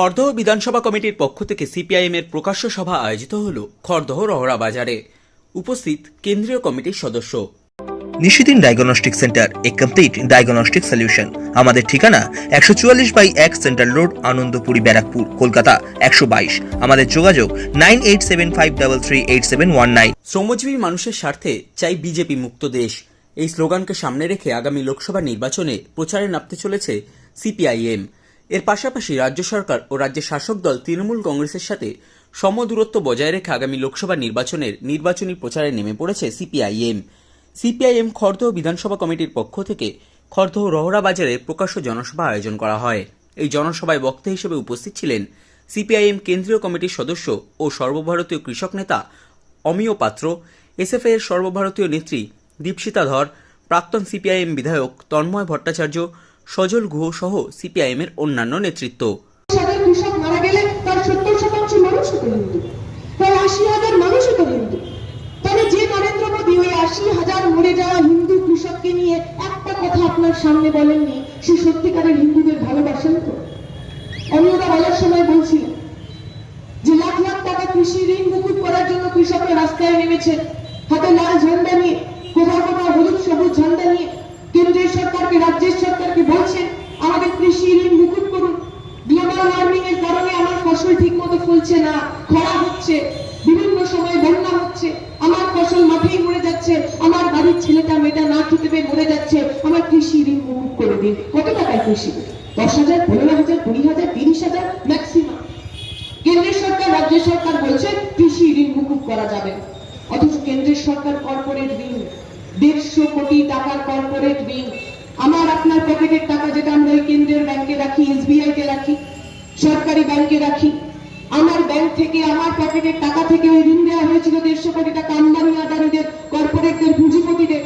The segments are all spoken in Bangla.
খড়দহ বিধানসভা কমিটির পক্ষ থেকে সিপিআইএম এর প্রকাশ্য সভা আয়োজিত হল খড়দহ রহরা বাজারে। উপস্থিত কেন্দ্রীয় কমিটির সদস্য। Nishidin diagnostic centre a complete diagnostic solution. আমাদের ঠিকানা একশো চুয়াল্লিশ বাই এক সেন্ট্রাল রোড আনন্দপুরি ব্যারাকপুর কলকাতা একশো বাইশ। আমাদের যোগাযোগ nine eight seven five double three eight seven one nine. শ্রমজীবী মানুষের স্বার্থে চাই বিজেপি মুক্ত দেশ। এই স্লোগানকে সামনে রেখে আগামী লোকসভা নির্বাচনে প্রচারে নামতে চলেছে সিপিআইএম। এর পাশাপাশি রাজ্য সরকার ও রাজ্যের শাসক দল তৃণমূল কংগ্রেসের সাথে সমদূরত্ব বজায় রেখে আগামী লোকসভা নির্বাচনের নির্বাচনী প্রচারে নেমে পড়েছে সিপিআইএম। সিপিআইএম খড়দহ বিধানসভা কমিটির পক্ষ থেকে খড়দহ রহরা বাজারে প্রকাশ্য জনসভা আয়োজন করা হয়। এই জনসভায় বক্তা হিসেবে উপস্থিত ছিলেন সিপিআইএম কেন্দ্রীয় কমিটির সদস্য ও সর্বভারতীয় কৃষক নেতা অমিয় পাত্র এসএফআই এর সর্বভারতীয় নেত্রী দীপশিতা ধর, প্রাক্তন সিপিআইএম বিধায়ক তন্ময় ভট্টাচার্য সজল গুহ সহ সিপিআইএম এর অন্যান্য নেতৃত্ব। কৃষি ঋণ করার জন্য রাস্তায় নেমেছে। হাতে লাল ঝান্ডা নিয়ে, কোথাও কোথাও হলুদ সবুজ ঝান্ডা নিয়ে কেন্দ্রীয় সরকারকে রাজ্যের সরকারকে বলছেন আমাদের কৃষি ঋণ মুকুব করুন গ্লোবাল ওয়ার্মিং এর কারণে আমার ফসল ফলছে না, খরা হচ্ছে, বিভিন্ন সময় বন্যা হচ্ছে, আমার ফসল মাঠেই মরে যাচ্ছে, আমার বাড়ির ছেলেটা মেয়েটা না খেতে পেয়ে মরে যাচ্ছে, আমার কৃষি ঋণ মুকুব করে দিন। কত টাকায় কৃষি? দশ হাজার, পনেরো হাজার, কুড়ি হাজার, তিরিশ হাজার ম্যাক্সিমাম কেন্দ্রের সরকার, রাজ্য সরকার বলছে কৃষি ঋণ মুকুব করা যাবে। অথচ কেন্দ্রের সরকার কর্পোরেট ঋণ, দেড়শো কোটি টাকার কর্পোরেট ঋণ। আমার আপনার পকেটের টাকা যেটা আমরা ওই কেন্দ্রের ব্যাংকে রাখি এসবিআই তে রাখি, সরকারি ব্যাংকে রাখি। আমার ব্যাংক থেকে, আমার পকেটের টাকা থেকে ওই ঋণ দেওয়া হয়েছিল দেড়শো কোটি টাকা আম্বানি আদানিদের কর্পোরেটদের পুঁজিপতিদের।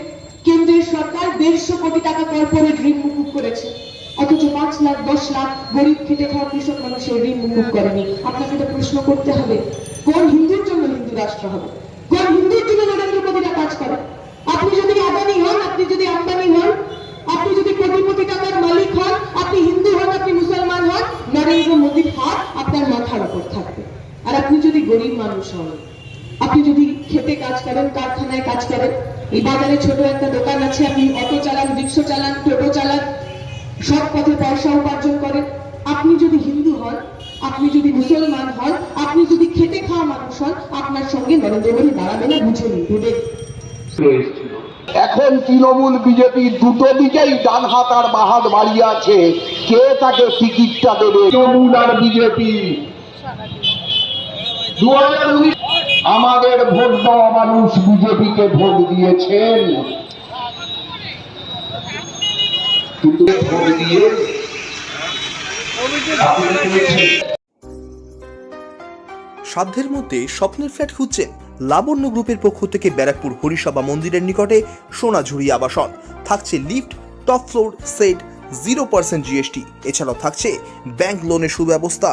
কেন্দ্রের সরকার দেড়শো কোটি টাকা কর্পোরেট ঋণ মুকুব করেছে। অথচ পাঁচ লাখ, দশ লাখ গরিব খেটে খাওয়া কৃষক মানুষের ঋণ মুকুব করেনি। আপনাকে এটা প্রশ্ন করতে হবে, কোন হিন্দুর জন্য হিন্দু রাষ্ট্র হবে? কোন হিন্দুর জন্য নরেন্দ্র মোদীরা কাজ করে আপনি যদি আদানি হন আপনি যদি আম্বানি হন আপনি যদি কোটি কোটি টাকার মালিক হন আপনি হিন্দু হন আপনি মুসলমান হন নরেন্দ্র মোদীর হাত আপনার মাথার উপর থাকবে আর আপনি যদি গরিব মানুষ হন। আপনি যদি খেতে কাজ করেন, কারখানায় কাজ করেন, এই বাজারে ছোট একটা দোকান আছে, আপনি অটো চালান, রিক্সা চালান, টোটো চালান সৎ পথে পয়সা উপার্জন করেন। আপনি যদি হিন্দু হন, আপনি যদি মুসলমান হন, আপনি যদি খেতে খাওয়া মানুষ হন, আপনার সঙ্গে নরেন্দ্র মোদী দাঁড়াবে না, বুঝে ভেবে এখন তৃণমূল বিজেপি দুটো দিকেই ডান হাত আর বাহাত বাড়িয়ে আছে। কে তাকে টিকিটটা দেবে? তৃণমূল আর বিজেপি। আমাদের ভোট দেওয়া মানুষ বিজেপিকে ভোট দিয়েছেন। সাধ্যের মধ্যে স্বপ্নের ফ্ল্যাট খুঁজছেন লাবণ্য গ্রুপের পক্ষ থেকে ব্যারাকপুর হরিসভা মন্দিরের নিকটে সোনাঝুরি আবাসন। থাকছে lift, top floor, set zero percent GST এছাড়াও থাকছে ব্যাংক লোনের সুব্যবস্থা।